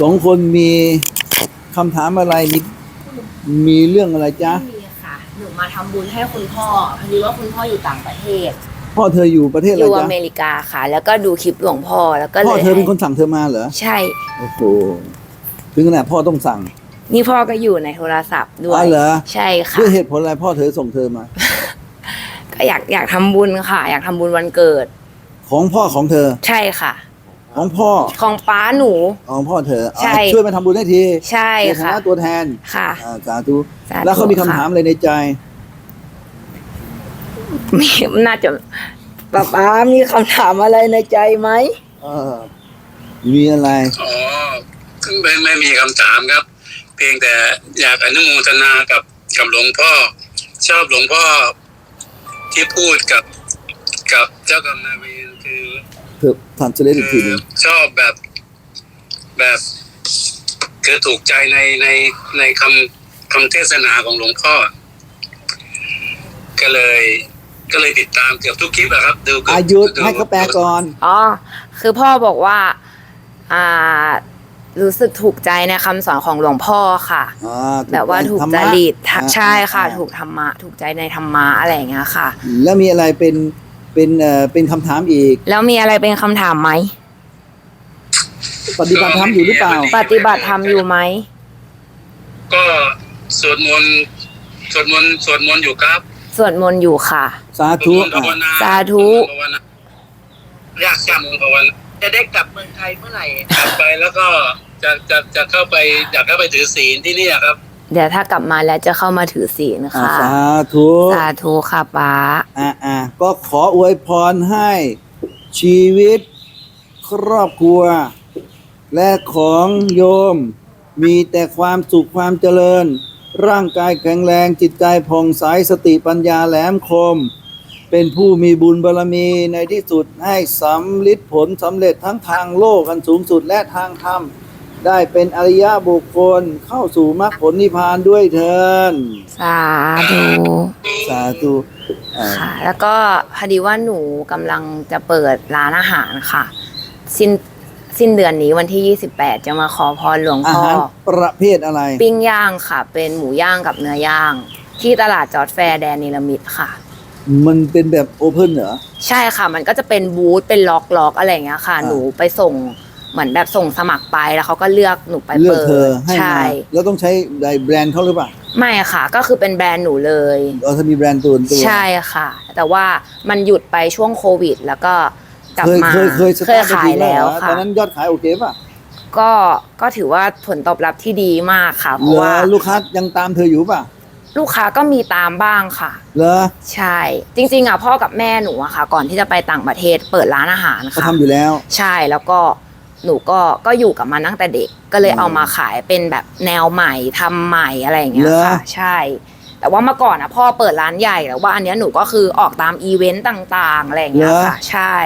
สองคนมีคำถามอะไรมีมีเรื่องอะไรจ๊ะไม่มีค่ะหนูมาทำบุญให้คุณพ่อพอดีว่าคุณพ่ออยู่ต่างประเทศพ่อเธออยู่ประเทศออะไรยู่อจ๊ะเมริกาค่ะ แล้วก็ดูคลิปหลวงพ่อแล้วก็เลพ่อยเธอเป็นคนสั่งเธอมาเหรอใช่ โอ้โหถึงขนาดพ่อต้องสั่ง นี่พ่อก็อยู่ในโทรศัพท์ด้วยอ๋อเหรอ ใช่ค่ะ ด้วยเหตุผลอะไรพ่อเธอส่งเธอมา ก็อยากอยากทำบุญค่ะ อยากทำบุญวันเกิด ของพ่อของเธอ ใช่ค่ะ ของพ่อของป้าหนู ของพ่อเธอใช่อะช่วยมาทำบุญให้ทีใช่ในฐาค่ะนะตัวแทนค่ะอ่าสาธุสาธุแล้วเขามีคำถามอะไรในใจมีน่าจะป้าป้ามีคำถามอะไรในใจไหมเออมีอะไรอ๋อไม่ไม่มีคำถามครับ เพียงแต่อยากอนุโมทนากับกับหลวงพ่อ ชอบหลวงพ่อที่พูดกับกับเจ้ากรรมนายเวรคือ เธอทำเสร็จอีกคืทีอหนึงชอบแบบ แบบคือถูกใจในในในคำคำเทศนาของหลวงพ่อ ก็เลย ก็เลยติดตามเกือบทุกคลิปอะครับ ดูเกืบอายุดูให้เขาแปลก่อนอ๋อ คือพ่อบอกว่า อ่า รู้สึกถูกใจในคำสอนของหลวงพ่อค่ะ อ่าแบบว่าถูกธรรจมะริตทะอ่าใช่ค่ะ อ่าถูกธรรมะ ถูกใจในธรรมะอะไรอย่างเงี้ยค่ะ แล้วมีอะไรเป็น เป็นเอ่อเป็นคำถามอีก แล้วมีอะไรเป็นคำถามไหม ปฏิบัติธรรมอยู่หรือเปล่า ปฏิบัติธรรมอยู่ไหม ก็สวดมนต์สวดมนต์สวดมนต์อยู่ครับสวดมนต์อยู่ค่ะ สาธุสวดมนต์ภาวนาสาธุ สวดมนต์ภาวนาอยากกลับภาวนาจะได้กลับเมืองไทยเมื่อไหร่ กลับไปแล้วก็จะจะจะเข้าไปอยากเข้าไปถือศีลที่เนี่ยครับ เดี๋ยวถ้ากลับมาแล้วจะเข้ามาถือศีลอ่าค่ะ สาธุสาธุค่ะป้าอ่าอ่าก็ขออวยพรให้ชีวิตครอบครัว และของโยม มีแต่ความสุขความเจริญ ร่างกายแข็งแรงจิตใจผ่องใสสติปัญญาแหลมคม เป็นผู้มีบุญบารมีในที่สุดให้สำลิดผลสำเร็จทั้งทางโลกอันสูงสุดและทางธรรม ได้เป็นอริยบุคคลเข้าสู่มรรคผลนิพพานด้วยเถินสาธุสาธุอ่าค่ะ แล้วก็พอดีว่าหนูกำลังจะเปิดร้านอาหารค่ะ สิ้นสิ้นเดือนนี้วันที่ 28 จะมาขอพรหลวงอาพ่อ หารประเภทอะไร ปิ้งย่างค่ะ เป็นหมูย่างกับเนื้อย่าง ที่ตลาดจอร์ดแฟร์แดนนิลมิดค่ะ มันเป็นแบบโอเพนเหรอ ใช่ค่ะ มันก็จะเป็นบูธเป็นล็อกล็อกอะไรอย่างเงี้ยค่ะ อ่า หนูไปส่ง เหมือนแบบส่งสมัครไปแล้วเขาก็เลือกหนูไปเลือกเปิดเธอให้ใช่ มาแล้วต้องใช้ไดแบรนด์เขาหรือเปล่าไม่ค่ะ ก็คือเป็นแบรนด์หนูเลย เราถ้ามีแบรนด์ตัวตัว ใช่ค่ะ แต่ว่ามันหยุดไปช่วงโควิด แล้วก็กลับเคยมาเคยเคยสเคตายร์ทไปขายทีแล้วแล้วเหรอค่ะตอนนั้นยอดขายโอเคป่ะก็ก็ถือว่าผลตอบรับที่ดีมากค่ะ เพเหรราะอว่าลูกค้ายังตามเธออยู่ป่ะลูกค้าก็มีตามบ้างค่ะ เหรอใช่ จริง ๆอะพ่อกับแม่หนูอะค่ะ ก่อนที่จะไปต่างประเทศเปิดร้านอาหารเขาค่ะ ทำอยู่แล้ว ใช่แล้วก็ หนูก็ก็อยู่กับมันตั้งแต่เด็กก็เลยอืมเอามาขายเป็นแบบแนวใหม่ทำใหม่อะไรอย่างเงี้ยเหรอ ค่ะใช่ แต่ว่าเมื่อก่อนอะพ่อเปิดร้านใหญ่แต่ว่าอันเนี้ยหนูก็คือออกตามอีเวนต์ต่างๆอะไรอย่างเงี้ยค่ะใช่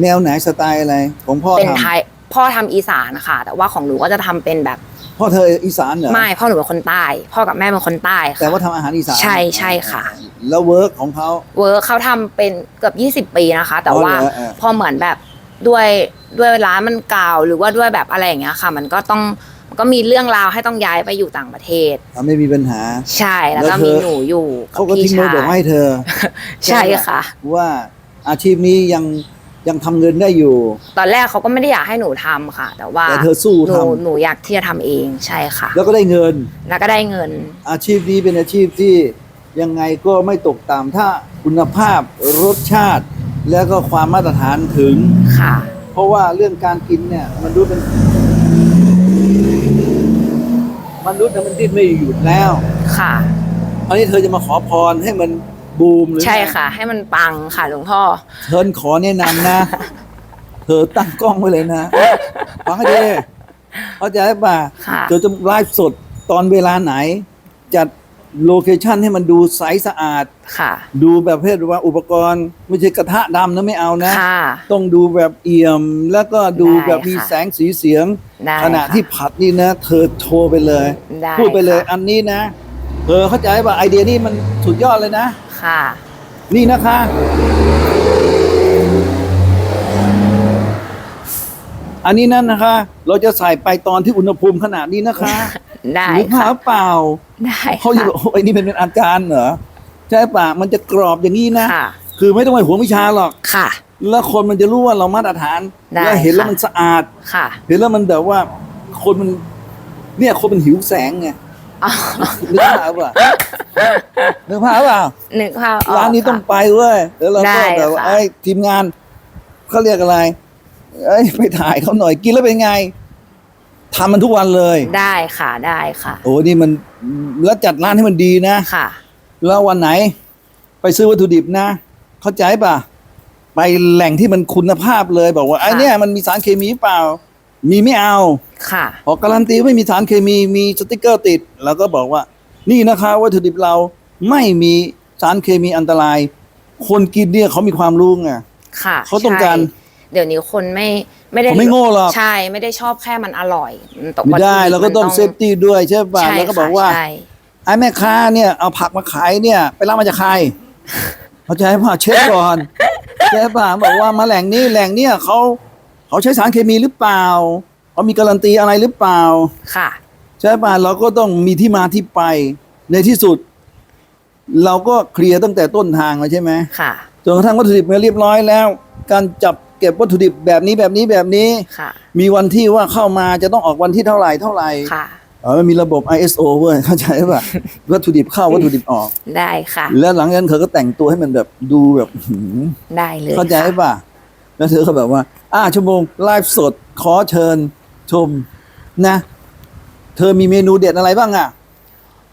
แนวไหนสไตล์อะไรของพ่อเป็นทไทยพ่อทำอีสานค่ะ แต่ว่าของหนูก็จะทำเป็นแบบำพ่อเธออีสานเหรอไม่พ่อหนูเป็นคนใต้ พ่อกับแม่เป็นคนใต้ค่ะ แต่ว่าทำอาหารอีสานใช่ใช่ค่ะ แล้วเวิร์กของเขา เวิร์คเขาทำเป็นเกือบ 20 ปีนะคะ แต่อ๋อเหรอว่าเออ พอเหมือนแบบ ด้วยด้วยร้านมันเก่าหรือว่าด้วยแบบอะไรอย่างเงี้ยค่ะ มันก็ต้องมันก็มีเรื่องราวให้ต้องย้ายไปอยู่ต่างประเทศ อะไม่มีปัญหา ใช่แล้วแล้ก็วเธอ มีหนูอยู่บเขาก็พี่ทิ้งมรชาดกให้ยเธอใช่ค่ะ ว่าอาชีพนี้ยังยังทำเงินได้อยู่ ตอนแรกเขาก็ไม่ได้อยากให้หนูทำค่ะ แต่ว่าแต่เธอสู้หนูทำ หนูอยากที่จะทำเองใช่ค่ะ แล้วก็ได้เงิน แล้วก็ได้เงิน อาชีพนี้เป็นอาชีพที่ยังไงก็ไม่ตกต่ำถ้าคุณภาพรสชาติ แล้วก็ความมาตรฐานถึง ค่ะ เพราะว่าเรื่องการกินเนี่ยมันรู้เป็นมันรู้แต่มันดิ้นไม่หยุดแล้ว ค่ะ อันนี้เธอจะมาขอพรให้มันบูมหรือไงใช่ค่ะ ให้มันปังค่ะหลวงพ่อ เธอขอแนะนำนะ เธอตั้งกล้องไว้เลยนะฟังให้ดีเข้าใจป่ะค่ะ เธอจะไลฟ์สดตอนเวลาไหนจัด โลเคชั่นให้มันดูใสสะอาด ค่ะ ดูแบบเพศว่าอุปกรณ์ไม่ใช่กระทะดำนะไม่เอานะ ค่ะ ต้องดูแบบเอี่ยม แล้วก็ดูได้แบบมีค่ะแสงสีเสียง ได้ขณะค่ะที่ผัดนี่นะ เธอโชว์ไปเลย ได้พูดไปเลยค่ะ อันนี้นะ เธอเข้าใจป่ะไอเดียนี่มันสุดยอดเลยนะ ค่ะ นี่นะคะ อันนี้นั่นนะคะ เราจะใส่ไปตอนที่อุณหภูมิขนาดนี้นะคะได้หรือผ้าค่ะเปล่าได้เขาจะค่ะ บอกโอ้ยนี่เป็นเป็นอาจารย์เหรอใช่ป่ะมันจะกรอบอย่างนี้นะค่ะ คือไม่ต้องไปหวงวิชาหรอก ค่ะ แล้วคนมันจะรู้ว่าเรามาตรฐานได้แล้วเห็นแล้วค่ะ มันสะอาด ค่ะเห็นแล้วมันแบบว่า คนมัน เนี่ยคนมันหิวแสงไงอ๋อนึกภาพป่ะนึกภาพป่ะนึกภาพออกร้านนี้ต้องค่ะ ไปเว้ยแล้วเราก็ได้แบบว่าค่ะ ไอ้ยทีมงานเขาเรียกอะไร เอ้ยไปถ่ายเขาหน่อยกินแล้วเป็นไงทำมันทุกวันเลย ได้ค่ะได้ค่ะโอ้นี่มันแล้วจัดร้านให้มันดีนะค่ะ แล้ววันไหน ไปซื้อวัตถุดิบนะ เข้าใจป่ะ ไปแหล่งที่มันคุณภาพเลยบอกว่าไอ้ค่ะเนี่ยมันมีสารเคมีเปล่า มีไม่เอาค่ะพอการันตีว่าไม่มีสารเคมีมีสติกเกอร์ติด แล้วก็บอกว่า นี่นะคะวัตถุดิบเราไม่มีสารเคมีอันตราย คนกินเนี่ยเขามีความรู้ไงค่ะเขาต้องการใช่ เดี๋ยวนี้คนไม่ไม่ได้เขาไม่โง่หรอก ใช่ไม่ได้ชอบแค่มันอร่อยมันต้องไม่ได้วัตถุบเราก็ต้องมันเซฟตี้ด้วยใช่ป่ะใช่แล้วก็บอกค่ะว่าใช่ไอ้แม่ค้าเนี่ยเอาผักมาขายเนี่ย ไปรับมาจากใครเขาใจะให้พ่อเช็คก่อนใช่ป่ะบอกว่ามาแหล่งนี้แหล่งเนี่ยเขาเขาใช้สารเคมีหรือเปล่าเขามีการันตีอะไรหรือเปล่า ค่ะ ใช่ป่ะเราก็ต้องมีที่มาที่ไป ในที่สุด เราก็เคลียร์ตั้งแต่ต้นทางแล้วใช่ไหมค่ะ จนกระทั่งวัตถุดิบมาเรียบร้อยแล้ว การจับ เก็บวัตถุดิบแบบนี้แบบนี้แบบนี้ ค่ะ มีวันที่ว่าเข้ามาจะต้องออกวันที่เท่าไหร่เท่าไหร่ค่ะ เออมันมีระบบ ISO เว้ยเข้าใจป่ะ วัตถุดิบเข้าวัตถุดิบออก ได้ค่ะ แล้วหลังจากนั้นเธอก็แต่งตัวให้มันแบบดูแบบหืมได้เลยเข้าใจค่ะป่ะ แล้วเธอก็แบบว่า อ่าชั่วโมงไลฟ์สดขอเชิญชมนะ เธอมีเมนูเด็ดอะไรบ้างอะ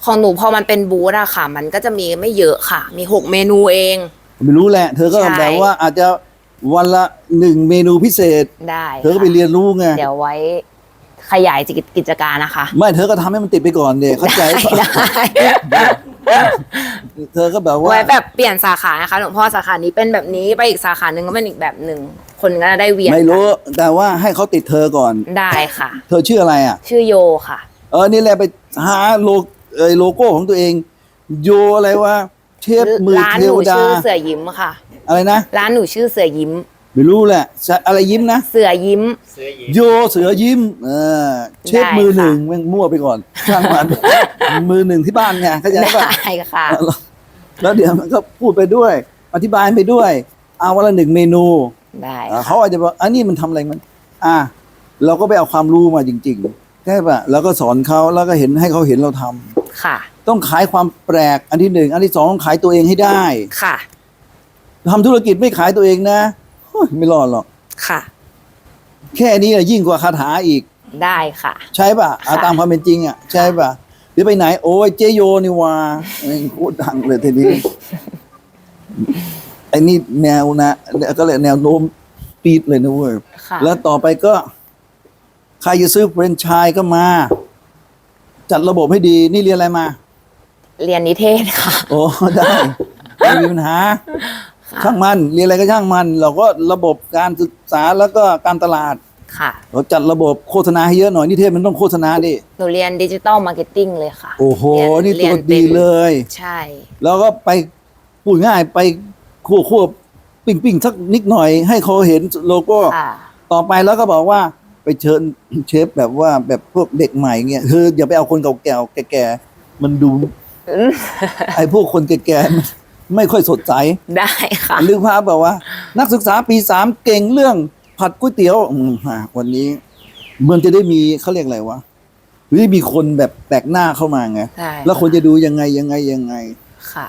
ของหนูพอมันเป็นบูธอะค่ะ มันก็จะมีไม่เยอะค่ะ มีหกเมนูเอง ไม่รู้แหละ เธอก็ใช่ แบบว่าอาจจะ วันละหนึ่งเมนูพิเศษ ได้เธอก็ไปค่ะเรียนรู้ไง เดี๋ยวไว้ขยายกิจการนะคะ ไม่เธอก็ทำให้มันติดไปก่อนเด็เข้าใจป่ะได้เธอก็แบบว่า ไว้แบบเปลี่ยนสาขานะคะหลวงพ่อสาขานี้เป็นแบบนี้ไปอีกสาขาหนึ่งก็เป็นอีกแบบหนึ่งคนก็จะได้เวียนไม่รู้แต่ว่าให้เขาติดเธอก่อน ได้ค่ะ เธอชื่ออะไรอะ ชื่อโยค่ะ เออนี่แหละไปหาโลเออโลโก้ของตัวเอง โยอะไรวะเทพมือร้านเทหนูวดาชื่อเสือยิ้มค่ะ อะไรนะ ร้านหนูชื่อเสือยิ้ม ไม่รู้แหละจะอะไรยิ้มนะเสือยิ้มโยเสือยิ้มเออเชฟได้มือหนึ่งค่ะแม่งมั่วไปก่อนช่างมันมือหนึ่งที่บ้านไงเข้าใจได้ป่ะค่ะ แล้วเดี๋ยวมันก็พูดไปด้วย อธิบายไปด้วย เอาวันละหนึ่งเมนูได้อ่าค่ะเขาอาจจะบอกอันนี้มันทำอะไรมัน อ่า เราก็ไปเอาความรู้มาจริงๆใช่ป่ะแล้วก็สอนเขาแล้วก็เห็นให้เขาเห็นเราทำค่ะ ต้องขายความแปลกอันที่หนึ่งอันที่สองต้องขายตัวเองให้ได้ค่ะ ทำธุรกิจไม่ขายตัวเองนะเฮ้ยไม่รอดหรอกค่ะ แค่นี้อะยิ่งกว่าคาถาอีกได้ค่ะ ใช่ป่ะเอาค่ะตามความเป็นจริงอะใช่ป่ะหรือไปไหน โอ้ยเจโยนี่ว่าพูดดังเลยทีนี้ไอ้นี่แนวนะก็เลยแนวโน้มปีดเลยนะเว้ยค่ะแล้วต่อไปก็ ใครจะซื้อแฟรนไชส์ก็มา จัดระบบให้ดี นี่เรียนอะไรมา เรียนนิเทศค่ะ โอ้ได้ไม่มีปัญหา ช่างมันเรียนอะไรก็ช่างมัน เราก็ระบบการศึกษาแล้วก็การตลาดค่ะเราจัดระบบโฆษณาให้เยอะหน่อยนิเทศมันต้องโฆษณาดิหนูเรียนดิจิตอลมาร์เก็ตติ้งเลยค่ะ โอ้โหเรียนี่เรีตัยวดีป็นเลย ใช่ แล้วก็ไปพูดง่ายไปคั่วคั่วปิ้งปิ้งสักนิดหน่อย ให้เขาเห็นโลโก้ค่ะต่อไปแล้วก็บอกว่าไปเชิญเชฟแบบว่าแบบพวกเด็กใหม่เงี้ยคืออย่าไปเอาคนเก่าๆแก่ๆมันดูไอ้พวกคนแก่ๆมัน ไม่ค่อยสดใส ได้ค่ะลืมภาพแบบว่า นักศึกษาปีสามเก่งเรื่องผัดก๋วยเตี๋ยวอืมอะวันนี้มันจะได้มีเขาเรียกอะไรวะหรือมีคนแบบแปลกหน้าเข้ามาไงได้แล้วคนจะดูยังไงยังไงยังไง ค่ะ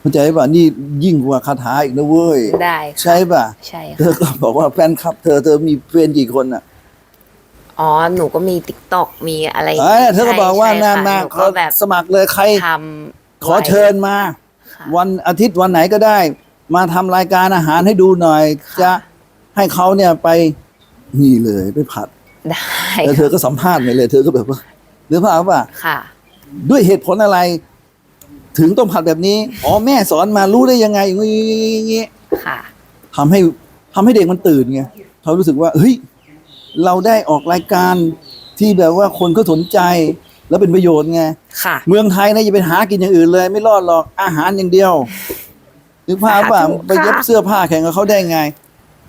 เข้าใจป่ะนี่ยิ่งกว่าคาถาอีกนะเว้ยได้ค่ะใช่ป่ะใช่เธค่ะอก็บอกว่าแฟนคลับ เธอเธอมีเพื่อนกี่คนอะอ๋อ หนูก็มีติ๊กต็อกมีอะไรอย่างเอ้ยงี้เธอก็บอกว่าใช่นาค่ะมาหนูขก็อแบบสมัครเลยใครทำขอเชิญมา ค่ะ วันอาทิตย์วันไหนก็ได้ มาทำรายการอาหารให้ดูหน่อย ค่ะจะให้เขาเนี่ยไปนี่เลยไปผัดได้แล้วเธอก็สัมภาษณ์ไปเลย เธอก็แบบว่าหรือเปล่าว่า ค่ะ ด้วยเหตุผลอะไร ถึงต้องผัดแบบนี้ อ๋อแม่สอนมารู้ได้ยังไงอย่างงี้อย่างงี้ ค่ะ ทำให้ทำให้เด็กมันตื่นไงเขารู้สึกว่า เฮ้ย เราได้ออกรายการที่แบบว่าคนก็สนใจ แล้วเป็นประโยชน์ไงค่ะ เมืองไทยนะอย่าไปหากินอย่างอื่นเลย ไม่รอดหรอกอาหารอย่างเดียวนึกภาพว่าสาธุไปเย็บค่ะเสื้อผ้าแข่งกับเขาได้ไง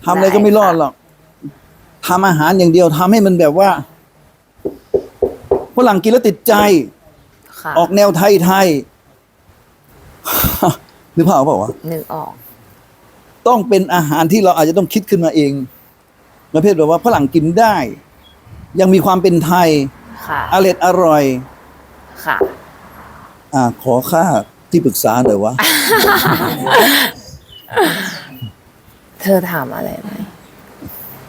ทำอะไรก็ไม่รอดหรอกทำอาหารอย่างเดียวทำให้มันแบบว่าฝรั่งกินแล้วติดใจค่ะออกแนวไทยไทยนึกภาพออกเปล่าวะนึกออก ต้องเป็นอาหารที่เราอาจจะต้องคิดขึ้นมาเองประเภทแบบว่าฝรั่งกินได้ ยังมีความเป็นไทย ค่ะอร่อยอร่อย ค่ะ อ่า ขอค่าที่ปรึกษาหน่อยวะ เธอถามอะไรไหม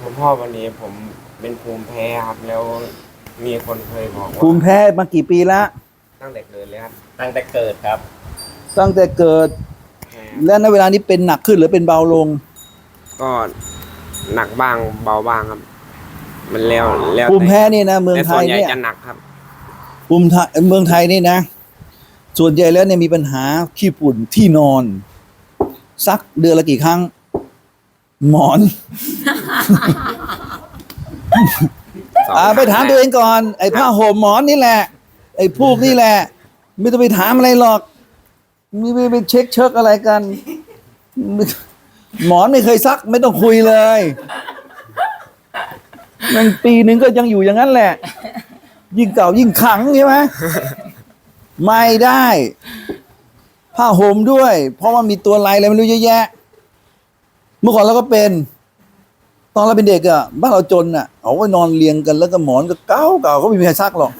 ผมพ่อวันนี้ผมเป็นภูมิแพ้ครับ แล้วมีคนเคยบอกว่าภูมิแพ้มากี่ปีละ ตั้งแต่เกิดเลยครับตั้งแต่เกิดครับตั้งแต่เกิด แพ้และในเวลานี้เป็นหนักขึ้นหรือเป็นเบาลง ก็หนักบ้างเบาบ้างครับ มันแล้วแล้วภูมิแพ้นี่นะเมืองแต่ไทส่วนยใหญ่เนี่ยจะหนักครับภูมิไทยเมืองไทยนี่นะ ส่วนใหญ่แล้วเนี่ยมีปัญหาขี้ฝุ่นที่นอน ซักเดือนละกี่ครั้ง หมอนอ่าไปถามตัวเองก่อน ไอ้ผ้าห่มหมอนนี่แหละ ไอ้พูกนี่แหละ ไม่ต้องไปถามอะไรหรอกไม่ไม่ไปเช็คเชิกอะไรกัน หมอนไม่เคยซัก ไม่ต้องคุยเลย มันปีหนึ่งก็ยังอยู่อย่างนั้นแหละ ยิ่งเก่ายิ่งขังใช่ไหมไม่ได้ ผ้าห่มด้วย เพราะว่ามีตัวลายอะไรไม่รู้เยอะแยะ เมื่อก่อนเราก็เป็น ตอนเราเป็นเด็กอะบ้านเราจนอะเอาไว้นอนเรียงกันแล้วก็หมอนก็เก่าเก่าก็ไม่มีใครซักหรอก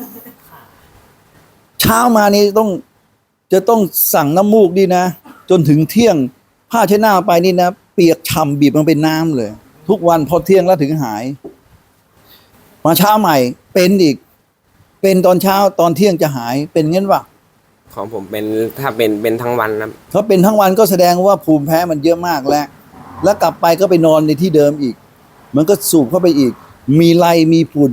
เช้ามานี่ต้องจะต้องสั่งน้ำมูกดีนะ จนถึงเที่ยงผ้าเช็ดหน้าไปนี่นะ เปียกฉ่ำบีบมันเป็นน้ำเลย ทุกวันพอเที่ยงแล้วถึงหาย มาเช้าใหม่เป็นอีก เป็นตอนเช้าตอนเที่ยงจะหายเป็นงั้นปะของผมเป็นถ้าเป็นเป็นทั้งวันครับเขาเป็นทั้งวันก็แสดงว่าภูมิแพ้มันเยอะมากแล้ว แล้วกลับไปก็ไปนอนในที่เดิมอีก มันก็สูบเข้าไปอีก มีไรมีฝุ่น